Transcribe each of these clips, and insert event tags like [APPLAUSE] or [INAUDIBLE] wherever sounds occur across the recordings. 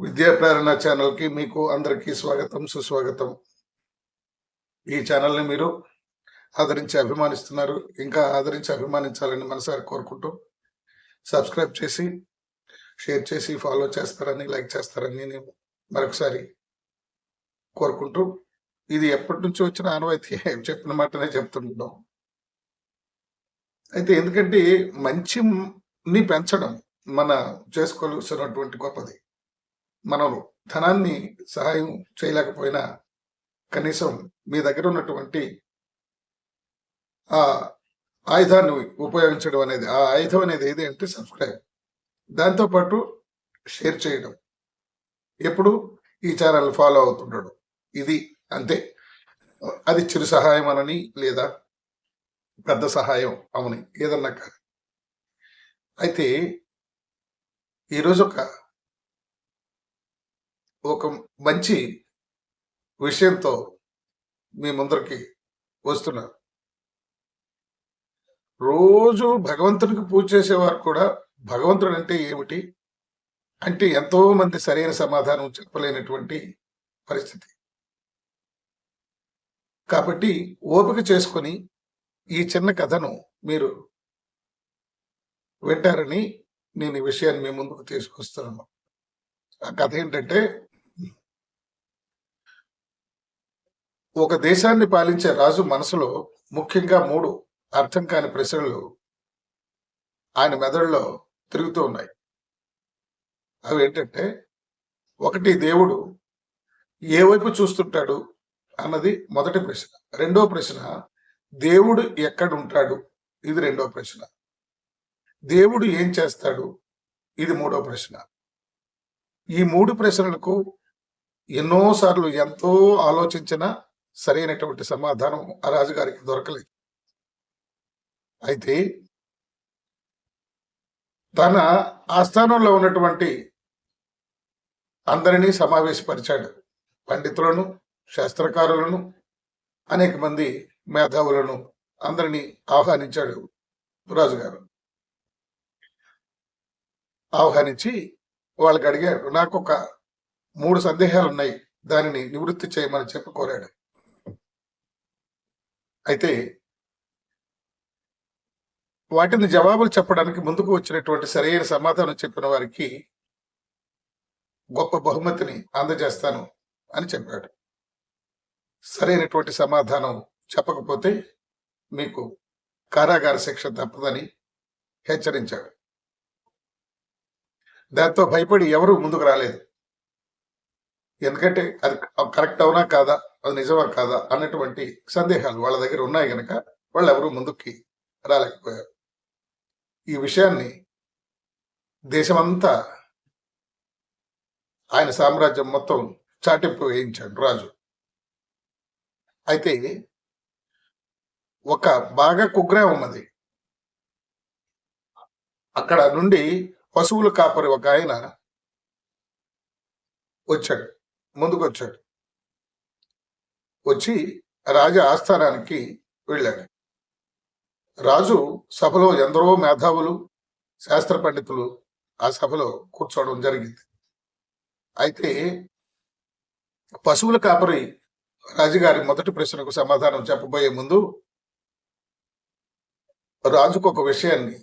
విద్యా ప్రేరణ ఛానల్కి మీకు అందరికీ స్వాగతం సుస్వాగతం. ఈ ఛానల్ని మీరు ఆదరించి అభిమానిస్తున్నారు. ఇంకా ఆదరించి అభిమానించాలని మనసారి కోరుకుంటూ సబ్స్క్రైబ్ చేసి షేర్ చేసి ఫాలో చేస్తారని లైక్ చేస్తారని నేను మరొకసారి కోరుకుంటూ ఇది ఎప్పటి నుంచి వచ్చిన ఆనవాయితీ. [LAUGHS] చెప్పిన మాటనే చెప్తుంటాం. అయితే ఎందుకంటే మంచిని పెంచడం మన చేసుకోవాల్సినటువంటి గొప్పది. మనం ధనాన్ని సహాయం చేయలేకపోయినా కనీసం మీ దగ్గర ఉన్నటువంటి ఆ ఆయుధాన్ని ఉపయోగించడం అనేది ఆ ఆయుధం అనేది ఏది అంటే సబ్స్క్రైబ్ దాంతోపాటు షేర్ చేయడం. ఎప్పుడు ఈ ఛానల్ ఫాలో అవుతుండడం. ఇది అంతే. అది చిరు సహాయం అనని లేదా పెద్ద సహాయం అవని ఏదన్నా కానీ. అయితే ఈరోజు ఒక ఒక మంచి విషయంతో మీ ముందరికి వస్తున్నారు. రోజు భగవంతునికి పూజ చేసేవారు కూడా భగవంతుడు అంటే ఏమిటి? అంటే ఎంతో మంది సరైన సమాధానం చెప్పలేనటువంటి పరిస్థితి. కాబట్టి ఓపిక చేసుకొని ఈ చిన్న కథను మీరు వింటారని నేను ఈ విషయాన్ని మీ ముందుకు తీసుకొస్తున్నాను. ఆ కథ ఏంటంటే ఒక దేశాన్ని పాలించే రాజు మనసులో ముఖ్యంగా మూడు అర్థం కాని ప్రశ్నలు ఆయన మెదడులో తిరుగుతూ ఉన్నాయి. అవి ఏంటంటే ఒకటి దేవుడు ఏ వైపు చూస్తుంటాడు అన్నది మొదటి ప్రశ్న. రెండో ప్రశ్న దేవుడు ఎక్కడ ఉంటాడు ఇది రెండో ప్రశ్న. దేవుడు ఏం చేస్తాడు? ఇది మూడో ప్రశ్న. ఈ మూడు ప్రశ్నలకు ఎన్నోసార్లు ఎంతో ఆలోచించిన సరైనటువంటి సమాధానం ఆ రాజుగారికి దొరకలేదు. అయితే తన ఆస్థానంలో ఉన్నటువంటి అందరినీ సమావేశపరిచాడు. పండితులను శాస్త్రకారులను అనేక మంది మేధావులను అందరినీ ఆహ్వానించాడు రాజుగారు. ఆహ్వానించి వాళ్ళకి అడిగాడు నాకు ఒక మూడు సందేహాలు ఉన్నాయి దానిని నివృత్తి చేయమని చెప్పి కోరాడు. అయితే వాటిని జవాబులు చెప్పడానికి ముందుకు వచ్చినటువంటి సరైన సమాధానం చెప్పిన వారికి గొప్ప బహుమతిని అందజేస్తాను అని చెప్పాడు. సరైనటువంటి సమాధానం చెప్పకపోతే మీకు కారాగార శిక్ష తప్పదని హెచ్చరించాడు. దాంతో భయపడి ఎవరూ ముందుకు రాలేదు. ఎందుకంటే అది కరెక్ట్ అవునా కాదా? అది నిజమా కాదా? అన్నటువంటి సందేహాలు వాళ్ళ దగ్గర ఉన్నాయి కనుక వాళ్ళు ఎవరు ముందుకి రాలేకపోయారు. ఈ విషయాన్ని దేశమంతా ఆయన సామ్రాజ్యం మొత్తం చాటింపు వేయించాడు రాజు. అయితే ఒక బాగా కుగ్రామం అది. అక్కడ నుండి పశువులు కాపరి ఒక ఆయన వచ్చాడు. ముందుకు వచ్చాడు వచ్చి రాజా ఆస్థానానికి వెళ్ళాడు. రాజు సభలో ఎందరో మేధావులు శాస్త్ర పండితులు ఆ సభలో కూర్చోవడం జరిగింది. అయితే పశువుల కాపరి రాజుగారి మొదటి ప్రశ్నకు సమాధానం చెప్పబోయే ముందు రాజుకు ఒక విషయాన్ని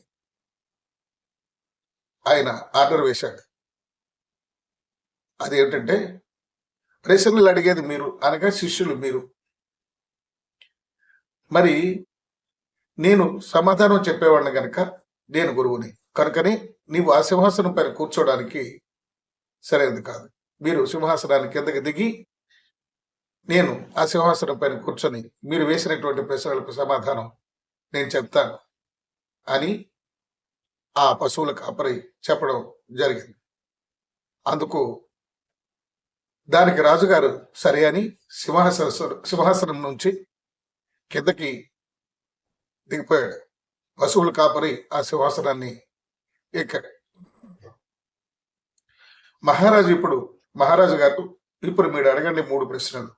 ఆయన ఆర్డర్ వేశాడు. అదేమిటంటే ప్రశ్నలు అడిగేది మీరు అనగా శిష్యులు మీరు. మరి నేను సమాధానం చెప్పేవాడిని గనక నేను గురువుని. కనుకని నీవు ఆ సింహాసనం పైన కూర్చోడానికి సరైనది కాదు. మీరు సింహాసనానికి కిందకి దిగి నేను ఆ సింహాసనం పైన కూర్చొని మీరు వేసినటువంటి ప్రశ్నలకు సమాధానం నేను చెప్తాను అని ఆ పశువులకు కాపరి చెప్పడం జరిగింది. అందుకు దానికి రాజుగారు సరే అని సింహాసన సింహాసనం నుంచి కిందకి దిగిపోయాడు. పశువులు కాపరి ఆ సింహాసనాన్ని ఎక్కాడు. మహారాజు ఇప్పుడు మహారాజు గారు ఇప్పుడు మీరు అడగండి మూడు ప్రశ్నలు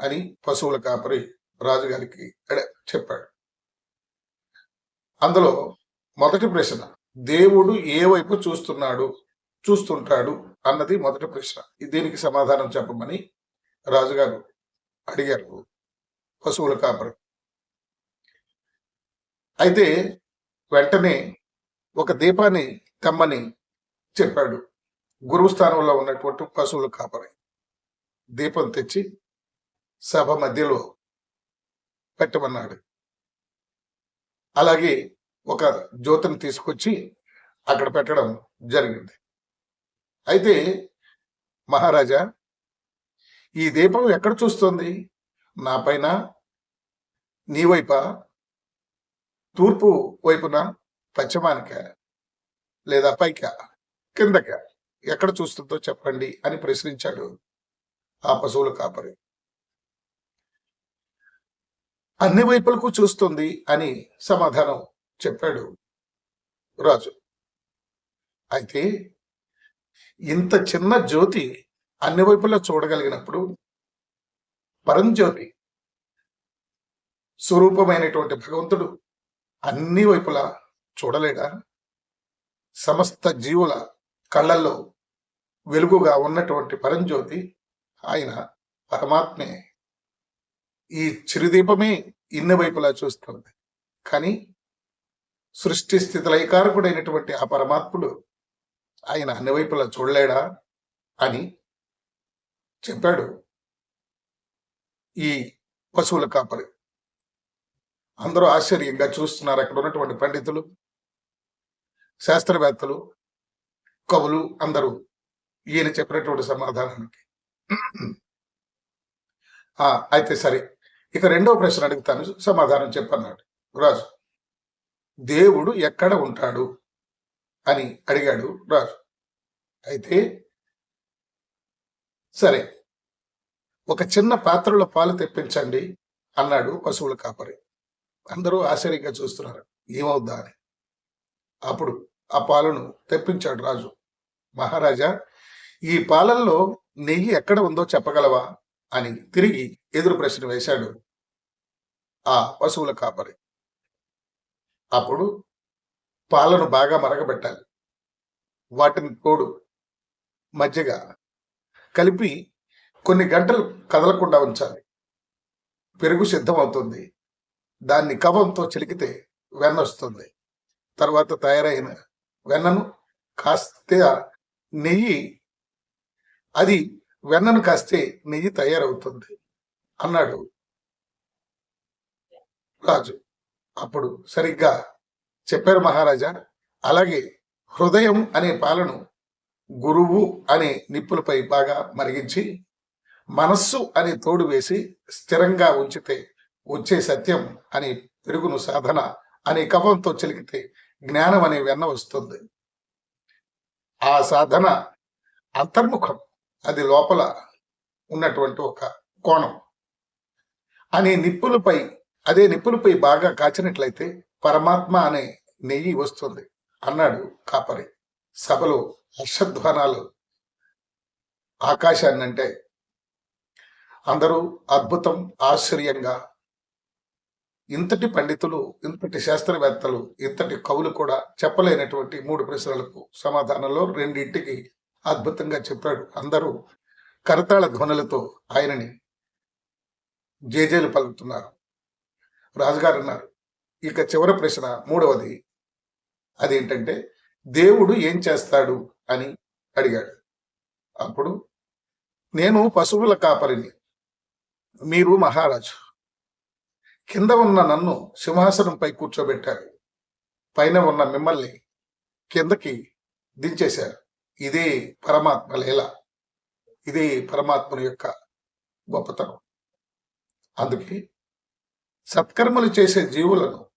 అని పశువుల కాపరి రాజుగారికి చెప్పాడు. అందులో మొదటి ప్రశ్న దేవుడు ఏ వైపు చూస్తున్నాడు చూస్తుంటాడు? అన్నది మొదటి ప్రశ్న. దీనికి సమాధానం చెప్పమని రాజుగారు అడిగారు పశువుల కాపరి. అయితే వెంటనే ఒక దీపాన్ని తెమ్మని చెప్పాడు. గురువు స్థానంలో ఉన్నటువంటి పశువుల కాపరి. దీపం తెచ్చి సభ మధ్యలో పెట్టమన్నాడు. అలాగే ఒక జ్యోతిని తీసుకొచ్చి అక్కడ పెట్టడం జరిగింది. అయితే మహారాజా ఈ దీపం ఎక్కడ చూస్తుంది? నా పైన నీ వైప? తూర్పు వైపున పశ్చిమానిక? లేదా పైక? కిందక? ఎక్కడ చూస్తుందో చెప్పండి అని ప్రశ్నించాడు ఆ పశువుల కాపరి. అన్ని వైపులకు చూస్తుంది అని సమాధానం చెప్పాడు రాజు. అయితే ఇంత చిన్న జ్యోతి అన్ని వైపులా చూడగలిగినప్పుడు పరంజ్యోతి స్వరూపమైనటువంటి భగవంతుడు అన్ని వైపులా చూడలేడా? సమస్త జీవుల కళ్ళల్లో వెలుగుగా ఉన్నటువంటి పరంజ్యోతి ఆయన పరమాత్మే. ఈ చిరుదీపమే ఇన్ని వైపులా చూస్తుంది. కానీ సృష్టి స్థితిలైకారకుడైనటువంటి ఆ పరమాత్ముడు ఆయన అన్ని వైపులా చూడలేడా అని చెప్పాడు ఈ పశువుల కాపరి. అందరూ ఆశ్చర్యంగా చూస్తున్నారు అక్కడ ఉన్నటువంటి పండితులు శాస్త్రవేత్తలు కవులు అందరూ ఈయన చెప్పినటువంటి సమాధానానికి. ఆ, అయితే సరే. ఇక రెండవ ప్రశ్న అడుగుతాను సమాధానం చెప్పన్నాడు. రాజు దేవుడు ఎక్కడ ఉంటాడు? అని అడిగాడు రాజు. అయితే సరే ఒక చిన్న పాత్రలో పాలు తెప్పించండి అన్నాడు పశువుల కాపరి. అందరూ ఆశ్చర్యంగా చూస్తున్నారు. ఏమవుద్దా అని. అప్పుడు ఆ పాలను తెప్పించాడు రాజు. మహారాజా ఈ పాలల్లో నెయ్యి ఎక్కడ ఉందో చెప్పగలవా అని తిరిగి ఎదురు ప్రశ్న వేశాడు ఆ పశువుల కాపరి. అప్పుడు పాలను బాగా మరగబెట్టాలి. వాటిని తోడు మజ్జిగ కలిపి కొన్ని గంటలు కదలకుండా ఉంచాలి. పెరుగు సిద్ధమవుతుంది. దాన్ని కవంతో చిలికితే వెన్న వస్తుంది. తర్వాత తయారైన వెన్నను కాస్తే నెయ్యి అది వెన్నను కాస్తే నెయ్యి తయారవుతుంది అన్నాడు రాజు. అప్పుడు సరిగ్గా చెప్పారు మహారాజా. అలాగే హృదయం అనే పాలను గురువు అనే నిప్పులపై బాగా మరిగించి మనస్సు అనే తోడు వేసి స్థిరంగా ఉంచితే వచ్చే సత్యం అనే పెరుగును సాధన అనే కవంతో చెలికితే జ్ఞానం అనే వెన్న వస్తుంది. ఆ సాధన అంతర్ముఖం. అది లోపల ఉన్నటువంటి ఒక కోణం. అనే నిప్పులపై అదే నిప్పులపై బాగా కాచినట్లయితే పరమాత్మ అనే నెయ్యి వస్తుంది అన్నాడు కాపరి. సభలో హర్షధ్వానాలు ఆకాశాన్ని అంటే అందరూ అద్భుతం ఆశ్చర్యంగా ఇంతటి పండితులు ఇంతటి శాస్త్రవేత్తలు ఇంతటి కవులు కూడా చెప్పలేనటువంటి మూడు ప్రశ్నలకు సమాధానంలో రెండింటికి అద్భుతంగా చెప్పాడు. అందరూ కరతాళ ధ్వనులతో ఆయనని జేజేలు పలుకుతున్నారు. రాజుగారు అన్నారు ఇక చివరి ప్రశ్న మూడవది అదేంటంటే దేవుడు ఏం చేస్తాడు అని అడిగాడు. అప్పుడు నేను పశువుల కాపరిని మీరు మహారాజు. కింద ఉన్న నన్ను సింహాసనంపై కూర్చోబెట్టారు. పైన ఉన్న మిమ్మల్ని కిందకి దించేశారు. ఇదే పరమాత్మ లీల. ఇదే పరమాత్మని యొక్క గొప్పతనం. అందుకే సత్కర్మలు చేసే జీవులను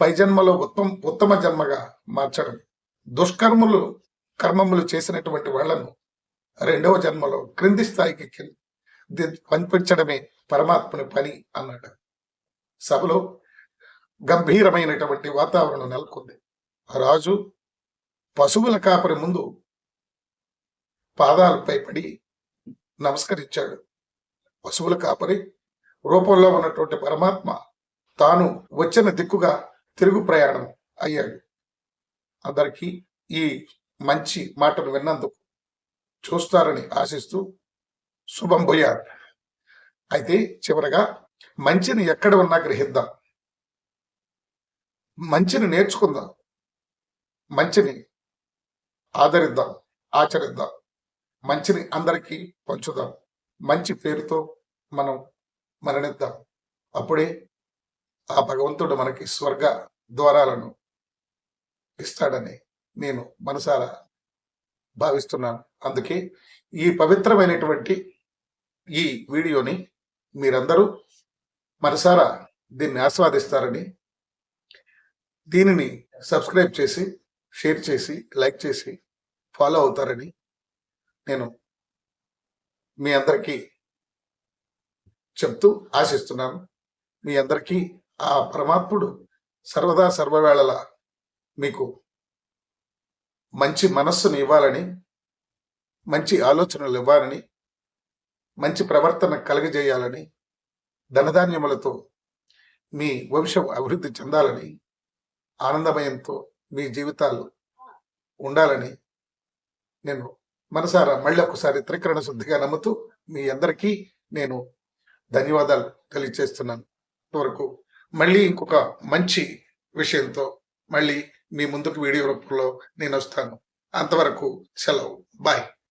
పై జన్మలో ఉత్తమ ఉత్తమ జన్మగా మార్చడం. దుష్కర్మలు కర్మములు చేసినటువంటి వాళ్ళను రెండవ జన్మలో క్రింది స్థాయికి పంపించడమే పరమాత్మని పని అన్నాడు. సభలో గంభీరమైనటువంటి వాతావరణం నెలకొంది. రాజు పశువుల కాపరి ముందు పాదాలపై పడి నమస్కరించాడు. పశువుల కాపరి రూపంలో ఉన్నటువంటి పరమాత్మ తాను వచ్చిన దిక్కుగా తిరుగు ప్రయాణం అయ్యాడు. అందరికీ ఈ మంచి మాటను విన్నందుకు చూస్తారని ఆశిస్తూ శుభం భూయాత్ అయితే చివరగా మంచిని ఎక్కడ ఉన్నా గ్రహిద్దాం. మంచిని నేర్చుకుందాం. మంచిని ఆదరిద్దాం ఆచరిద్దాం. మంచిని అందరికీ పంచుదాం. మంచి పేరుతో మనం మరణిద్దాం. అప్పుడే ఆ భగవంతుడు మనకి స్వర్గ ద్వారాలను ఇస్తాడని నేను మనసారా భావిస్తున్నాను. అందుకే ఈ పవిత్రమైనటువంటి ఈ వీడియోని మీరందరూ మనసారా దీన్ని ఆస్వాదిస్తారని దీనిని సబ్స్క్రైబ్ చేసి షేర్ చేసి లైక్ చేసి ఫాలో అవుతారని నేను మీ అందరికీ చెప్తూ ఆశిస్తున్నాను. మీ అందరికీ ఆ పరమాత్ముడు సర్వదా సర్వవేళల మీకు మంచి మనస్సును ఇవ్వాలని మంచి ఆలోచనలు ఇవ్వాలని మంచి ప్రవర్తన కలగజేయాలని ధనధాన్యములతో మీ వంశం అభివృద్ధి చెందాలని ఆనందమయంతో మీ జీవితాలు ఉండాలని నేను మనసారా మళ్ళీ ఒకసారి త్రికరణ శుద్ధిగా నమ్ముతూ మీ అందరికీ నేను ధన్యవాదాలు తెలియజేస్తున్నాను. ఇంతవరకు మళ్ళీ ఇంకొక మంచి విషయంతో మళ్ళీ మీ ముందుకు వీడియో రూపంలో నేను వస్తాను. అంతవరకు సెలవు. బాయ్.